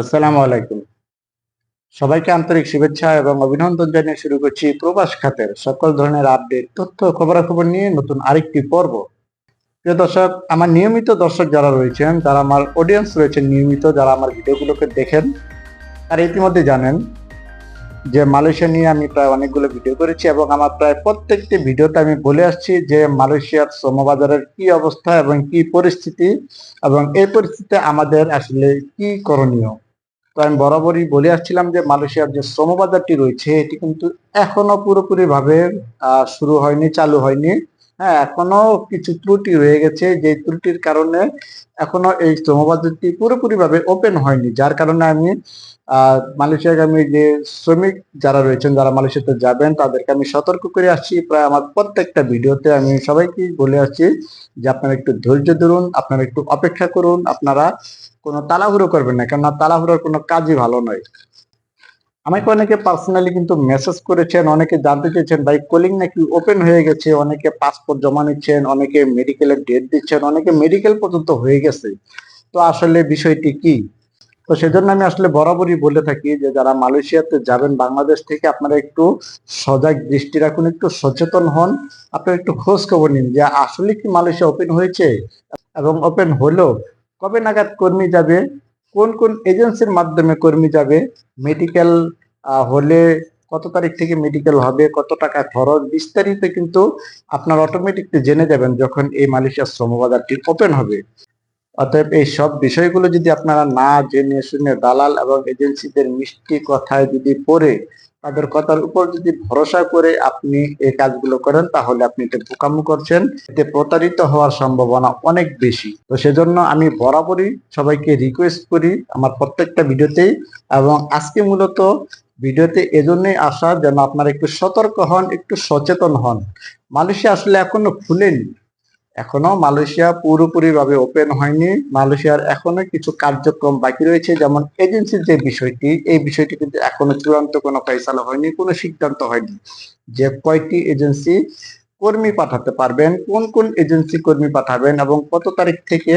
আসসালামু আলাইকুম। সবাইকে আন্তরিক শুভেচ্ছা এবং অভিনন্দন জানিয়ে শুরু করছি প্রবাস খাতের সকল ধরনের আপডেট, তথ্য খবরাখবর নিয়ে নতুন আরেকটি পর্ব। প্রিয় দর্শক, আমার নিয়মিত দর্শক যারা রয়েছেন, যারা আমার অডিয়েন্স রয়েছেন নিয়মিত, যারা আমার ভিডিওগুলোকে দেখেন, তারা ইতিমধ্যে জানেন যে মালয়েশিয়া নিয়ে আমি প্রায় অনেকগুলো ভিডিও করেছি এবং আমার প্রায় প্রত্যেকটি ভিডিওতে আমি বলে আসছি যে মালয়েশিয়ার শ্রমবাজারের কি অবস্থা এবং কি পরিস্থিতি এবং এই পরিস্থিতিতে আমাদের আসলে কি করণীয়। তো আমি বরাবরই বলে আসছিলাম যে মালয়েশিয়ার যে শ্রমবাজারটি রয়েছে এটি কিন্তু এখনও পুরোপুরি ভাবে আহ, শুরু হয়নি চালু হয়নি। হ্যাঁ এখনও কিছু ত্রুটি রয়ে গেছে। যে ত্রুটির কারণে এখনও এই শ্রমবাজারটি পুরোপুরি ভাবে ওপেন হয়নি। যার কারণে আমি মালয়েশিয়াগামী যে শ্রমিক যারা রয়েছেন, যারা মালয়েশিয়াতে যাবেন, তাদেরকে আমি সতর্ক করে আসছি। প্রায় আমার প্রত্যেকটা ভিডিওতে আমি সবাইকে বলে আসছি যে আপনারা একটু ধৈর্য ধরুন, আপনারা একটু অপেক্ষা করুন, আপনারা কোনো তাড়াহুড়ো করবেন না। কেননা তাড়াহুড়োর কোনো কাজই ভালো নয়। আমাকে অনেকে পার্সোনালি কিন্তু মেসেজ করেছেন, অনেকে জানতে চেয়েছেন, ভাই, কলিং নাকি ওপেন হয়ে গেছে? অনেকে পাসপোর্ট জমা নিচ্ছেন, অনেকে মেডিকেলের ডেট দিচ্ছেন, অনেকে মেডিকেল পর্যন্ত হয়ে গেছে। তো আসলে বিষয়টি কি? তো সেজন্য আমি আসলে বরাবরই বলে থাকি যে, যারা মালয়েশিয়াতে যাবেন, বাংলাদেশ থেকে আপনারা একটু সজাগ দৃষ্টি রাখুন, একটু সচেতন হন। আপনারা একটু খোঁজ খবর নিন যে, আসলে কি মালয়েশিয়া ওপেন হয়েছে এবং ওপেন হলো? কবে নাগাদ কর্মী যাবে? কোন কোন এজেন্সির মাধ্যমে কর্মী যাবে? মেডিকেল হলে কত তারিখ থেকে মেডিকেল হবে? কত টাকা খরচ? বিস্তারিত কিন্তু আপনার অটোমেটিকলি জেনে যাবেন যখন এই মালয়েশিয়ার শ্রমবাজারটি ওপেন হবে। অতএব এই সব বিষয়গুলো যদি আপনারা না জেনে শুনে দালাল এবং এজেন্সিদের মিষ্টি কথায় যদি পড়ে তাদের কথার উপর যদি ভরসা করে আপনি এই কাজগুলো করেন, তাহলে আপনি এটা বোকামো করছেন। এতে প্রতারিত হওয়ার সম্ভাবনা অনেক বেশি। তো সেজন্য আমি বরাবরই সবাইকে রিকোয়েস্ট করি আমার প্রত্যেকটা ভিডিওতেই এবং আজকে মূলত ভিডিওতে এজন্যই আসা যেন আপনারা একটু সতর্ক হন, একটু সচেতন হন। মালয়েশিয়া আসলে এখনও খুলেনি। এখনও মালয়েশিয়া পুরোপুরি ভাবে ওপেন হয়নি। মালয়েশিয়ার এখনও কিছু কার্যক্রম বাকি রয়েছে, যেমন এজেন্সির যে বিষয়টি, এই বিষয়টি কিন্তু এখনও চূড়ান্ত কোনো ফয়সালা হয়নি, কোনো সিদ্ধান্ত হয়নি যে কয়টি এজেন্সি কর্মী পাঠাতে পারবেন, কোন কোন এজেন্সি কর্মী পাঠাবেন এবং কত তারিখ থেকে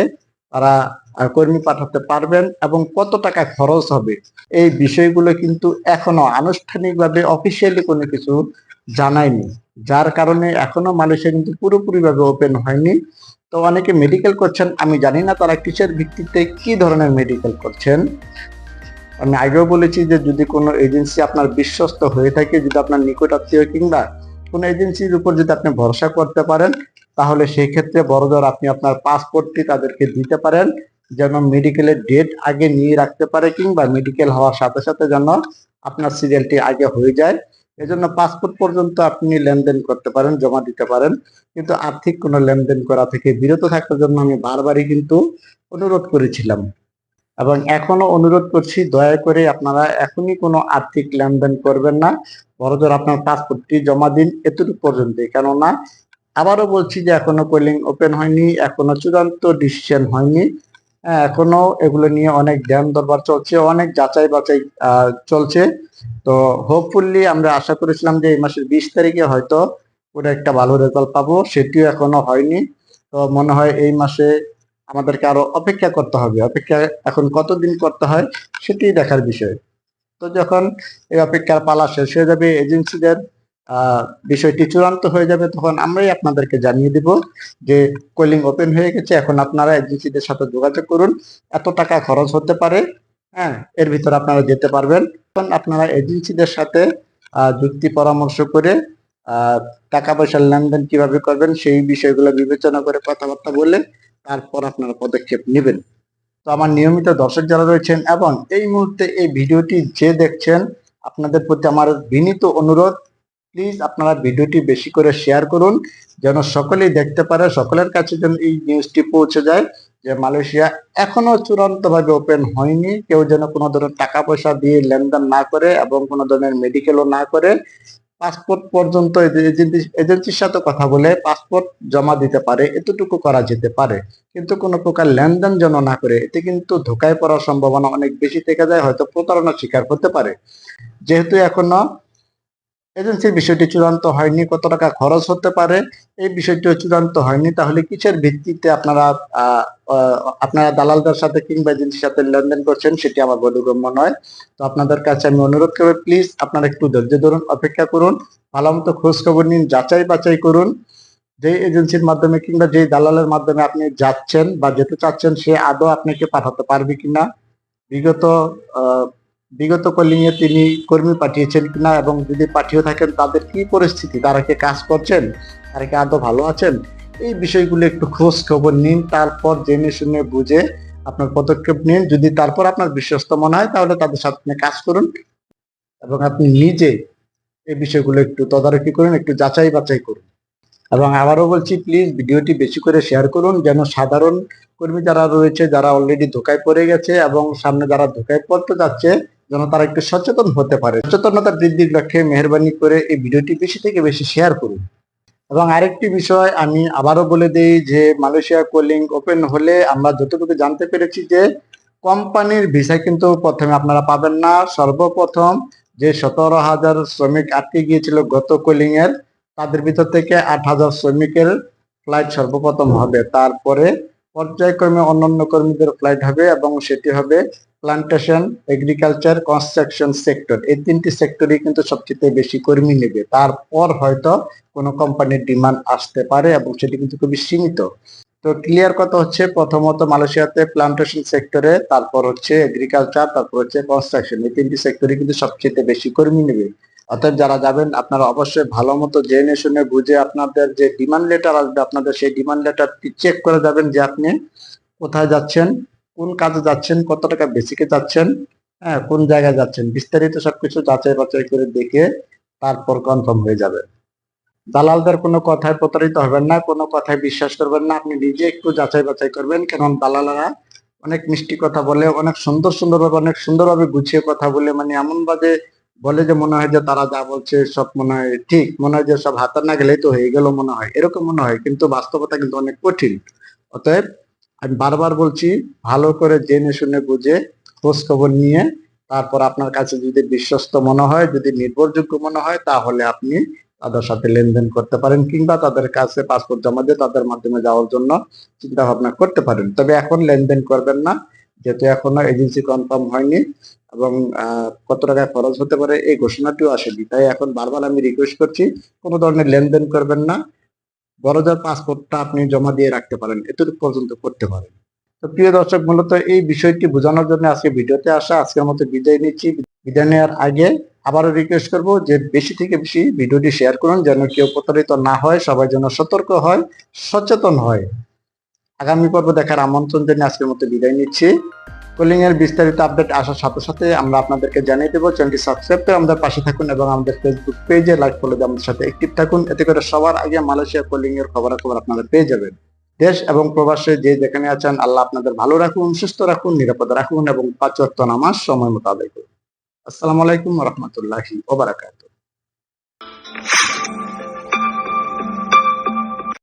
তারা কর্মী পাঠাতে পারবেন এবং কত টাকা খরচ হবে। এই বিষয়গুলো কিন্তু এখনও আনুষ্ঠানিকভাবে অফিসিয়ালি কোনো কিছু জানায়নি। যার কারণে এখনও মালয়েশিয়া কিন্তু পুরোপুরি ভাবে ওপেন হয়নি। তো অনেকে মেডিকেল করছেন, আমি জানি না তারা কিসের ভিত্তিতে কি ধরনের মেডিকেল করছেন। আমি আগেও বলেছি যে যদি কোনো এজেন্সি আপনার বিশ্বস্ত হয়ে থাকে, যদি আপনার নিকট আত্মীয় কিংবা কোনো এজেন্সির উপর যদি আপনি ভরসা করতে পারেন, তাহলে সেই ক্ষেত্রে বড়জোর আপনি আপনার পাসপোর্টটি তাদেরকে দিতে পারেন, যেন মেডিকেলের ডেট আগে নিয়ে রাখতে পারে কিংবা মেডিকেল হওয়ার সাথে সাথে যেন আপনার সিরিয়ালটি আগে হয়ে যায়। এজন্য পাসপোর্ট পর্যন্ত আপনি লেনদেন করতে পারেন জমা দিতে পারেন। কিন্তু আর্থিক কোনো লেনদেন করা থেকে বিরত থাকার জন্য আমি বারবারই কিন্তু অনুরোধ করেছিলাম। এবং এখনও অনুরোধ করছি দয়া করে আপনারা এখনই কোনো আর্থিক লেনদেন করবেন না। বড়জোর আপনার পাসপোর্টটি জমা দিন এতটুকু পর্যন্ত কেননা আবারও বলছি যে এখনও কলিং ওপেন হয়নি এখনও চূড়ান্ত ডিসিশন হয়নি। হ্যাঁ, এখনও এগুলো নিয়ে অনেক ধ্যান দরবার চলছে, অনেক যাচাই বাছাই চলছে। তো হোপফুলি আমরা আশা করেছিলাম যে এই মাসের বিশ তারিখে হয়তো ওটা একটা ভালো রেজাল্ট পাবো, সেটিও এখনও হয়নি। তো মনে হয় এই মাসে আমাদেরকে আরও অপেক্ষা করতে হবে। অপেক্ষা এখন কতদিন করতে হয় সেটি দেখার বিষয়। তো যখন এই অপেক্ষার পালা শেষ হয়ে যাবে এজেন্সিদের বিষয়টি চূড়ান্ত হয়ে যাবে তখন আমরাই আপনাদেরকে জানিয়ে দিব যে কলিং ওপেন হয়ে গেছে। এখন আপনারা এজেন্সিদের সাথে যোগাযোগ করুন। এত টাকা খরচ হতে পারে হ্যাঁ এর ভিতরে আপনারা যেতে পারবেন। তখন আপনারা এজেন্সিদের সাথে যুক্তি পরামর্শ করে টাকা পয়সার লেনদেন কীভাবে করবেন সেই বিষয়গুলো বিবেচনা করে কথাবার্তা বলে তারপর আপনারা পদক্ষেপ নেবেন। তো আমার নিয়মিত দর্শক যারা রয়েছেন এবং এই মুহূর্তে এই ভিডিওটি যে দেখছেন, আপনাদের প্রতি আমার বিনীত অনুরোধ প্লিজ আপনারা ভিডিওটি বেশি করে শেয়ার করুন, যেন সকলেই দেখতে পারে, সকলের কাছে যেন এই নিউজটি পৌঁছে যায় যে মালয়েশিয়া এখনও চূড়ান্ত ভাবে ওপেন হয়নি। কেউ যেন কোনো ধরনের টাকা পয়সা দিয়ে লেনদেন না করে এবং কোনো ধরনের মেডিকেলও না করে পাসপোর্ট পর্যন্ত এজেন্সির সাথে কথা বলে পাসপোর্ট জমা দিতে পারে, এতটুকু করা যেতে পারে। কিন্তু কোনো প্রকার লেনদেন যেন না করে, এতে কিন্তু ধোকায় পড়ার সম্ভাবনা অনেক বেশি থেকে যায়, হয়তো প্রতারণার শিকার হতে পারে। যেহেতু এখনও এজেন্সির বিষয়টি চূড়ান্ত হয়নি, কত টাকা খরচ হতে পারে, এই বিষয়টিও চূড়ান্ত হয়নি। তাহলে কিসের ভিত্তিতে আপনারা আপনারা দালালদের সাথে কিংবা এজেন্সির সাথে লেনদেন করছেন সেটি আমার বোধগম্য নয়। তো আপনাদের কাছে আমি অনুরোধ করব, প্লিজ আপনারা একটু ধৈর্য ধরুন, অপেক্ষা করুন ভালো মতো খোঁজ খবর নিন, যাচাই বাছাই করুন। যে এজেন্সির মাধ্যমে কিংবা যে দালালের মাধ্যমে আপনি যাচ্ছেন বা যেতে চাচ্ছেন, সে আদৌ আপনাকে পাঠাতে পারবে কিনা? বিগত বিগত কলিং এ তিনি কর্মী পাঠিয়েছেন কিনা এবং যদি পাঠিয়ে থাকেন, তাদের কি পরিস্থিতি? তারা কি কাজ করছেন? তারা কি আদৌ ভালো আছেন? এই বিষয়গুলো একটু খোঁজ খবর নিন, তারপর জেনে শুনে বুঝে আপনার পদক্ষেপ নিন। যদি তারপর আপনার বিশ্বস্ত মনে হয়, তাহলে তাদের সাথে কাজ করুন এবং আপনি নিজে এই বিষয়গুলো একটু তদারকি করুন, একটু যাচাই বাছাই করুন। এবং আবারও বলছি প্লিজ ভিডিওটি বেশি করে শেয়ার করুন, যেন সাধারণ কর্মী যারা রয়েছে, যারা অলরেডি ধোকায় পড়ে গেছে এবং সামনে যারা ধোকায় পড়তে যাচ্ছে যেন তারা একটু সচেতন হতে পারে। সচেতনতা বৃদ্ধির লক্ষ্যে মেহরবানি করে এই ভিডিওটি বেশি থেকে বেশি শেয়ার করুন। এবং আরেকটি বিষয় আমি আবারও বলে দিই যে, মালয়েশিয়া কোলিং ওপেন হলে আমরা যতটুকু জানতে পেরেছি যে, কোম্পানির ভিসা কিন্তু প্রথমে আপনারা পাবেন না। সর্বপ্রথম যে সতেরো হাজার শ্রমিক আটকে গিয়েছিল গত কোলিং এর, তাদের ভিতর থেকে আট হাজার শ্রমিকের ফ্লাইট সর্বপ্রথম হবে। তারপরে পর্যায়ক্রমে অন্যান্য কর্মীদের ফ্লাইট হবে এবং সেটি হবে প্লান্টেশন এগ্রিকালচার কনস্ট্রাকশন সেক্টর এই তিনটি সেক্টরই কিন্তু সবচেয়ে বেশি কর্মী নেবে। তারপর হয়তো কোনো কোম্পানির ডিমান্ড আসতে পারে এবং সেটি কিন্তু খুবই সীমিত। তো ক্লিয়ার কথা হচ্ছে প্রথমত মালয়েশিয়াতে প্লান্টেশন সেক্টরে তারপর হচ্ছে এগ্রিকালচার তারপর হচ্ছে কনস্ট্রাকশন এই তিনটি সেক্টরে কিন্তু সবচেয়ে বেশি কর্মী নেবে। অর্থাৎ যারা যাবেন, আপনারা অবশ্যই ভালো মতো জেনে শুনে বুঝে আপনাদের যে ডিমান্ড লেটার আসবে, আপনাদের সেই ডিমান্ড লেটারটি চেক করে যাবেন যে আপনি কোথায় যাচ্ছেন, কোন কাজে যাচ্ছেন, কত টাকা বেসিকে যাচ্ছেন হ্যাঁ কোন জায়গায় যাচ্ছেন, বিস্তারিত সবকিছু যাচাই বাছাই করে দেখে তারপর কনফার্ম হয়ে যাবে। দালালদের কোনো কথায় প্রতারিত হবেন না, কোনো কথায় বিশ্বাস করবেন না, আপনি নিজে একটু যাচাই বাছাই করবেন কারণ দালালরা অনেক মিষ্টি কথা বলে, অনেক সুন্দর সুন্দরভাবে, অনেক সুন্দরভাবে গুছিয়ে কথা বলে মানে এমন ভাবে বলে যে মনে হয় যে তারা যা বলছে সব মনে হয় ঠিক, মনে হয় যে সব হাতার না গেলেই তো হয়ে গেল মনে হয়। এরকম মনে হয়, কিন্তু বাস্তবতা কিন্তু অনেক কঠিন। অতএব আমি বারবার বলছি, ভালো করে জেনে শুনে বুঝে খোঁজ খবর নিয়ে তারপর আপনার কাছে যদি বিশ্বস্ত মনে হয়, যদি নির্ভরযোগ্য মনে হয়, তাহলে আপনি তাদের সাথে লেনদেন করতে পারেন কিংবা তাদের কাছে পাসপোর্ট জমা দিয়ে তাদের মাধ্যমে যাওয়ার জন্য চিন্তা ভাবনা করতে পারেন। তবে এখন লেনদেন করবেন না, যেহেতু এখনও এজেন্সি কনফার্ম হয়নি। এবং কত টাকা খরচ হতে পারে এই ঘোষণাটিও আসেনি। তাই এখন বারবার আমি রিকোয়েস্ট করছি, কোনো ধরনের লেনদেন করবেন না। বড়জার পাসপোর্টটা আপনি জমা দিয়ে রাখতে পারেন, এতটুকু পর্যন্ত করতে পারেন। তো প্রিয় দর্শক, মূলত এই বিষয়টি বোঝানোর জন্য আজকে ভিডিওতে আসা, আজকের মতো বিদায় নিচ্ছি। বিদায় নেওয়ার আগে আবারও রিকোয়েস্ট করব যে বেশি থেকে বেশি ভিডিওটি শেয়ার করুন, যেন কেউ প্রতারিত না হয়, সবাই যেন সতর্ক হয়, সচেতন হয়। আগামী পর্ব দেখার আমন্ত্রণ জানিয়ে আজকের মতো বিদায় নিচ্ছি। কলিং এর বিস্তারিত আপডেট আসার সাথে সাথে আমরা আপনাদেরকে জানিয়ে দেবো চ্যানেলটি সাবস্ক্রাইব করে আমাদের পাশে থাকুন এবং আমাদের ফেসবুক পেজে লাইক ফলো দিয়ে আমাদের সাথে অ্যাক্টিভ থাকুন। এতে করে সবার আগে মালয়েশিয়া কলিং এর খবরাখবর আপনারা পেয়ে যাবেন। দেশ এবং প্রবাসে যে যেখানে আছেন, আল্লাহ আপনাদের ভালো রাখুন, সুস্থ রাখুন, নিরাপদে রাখুন এবং পাঁচ ওয়াক্ত নামাজ সময় মতো আদায় করুন আসসালামু আলাইকুম রহমতুল্লাহি ওবারাকাতুহ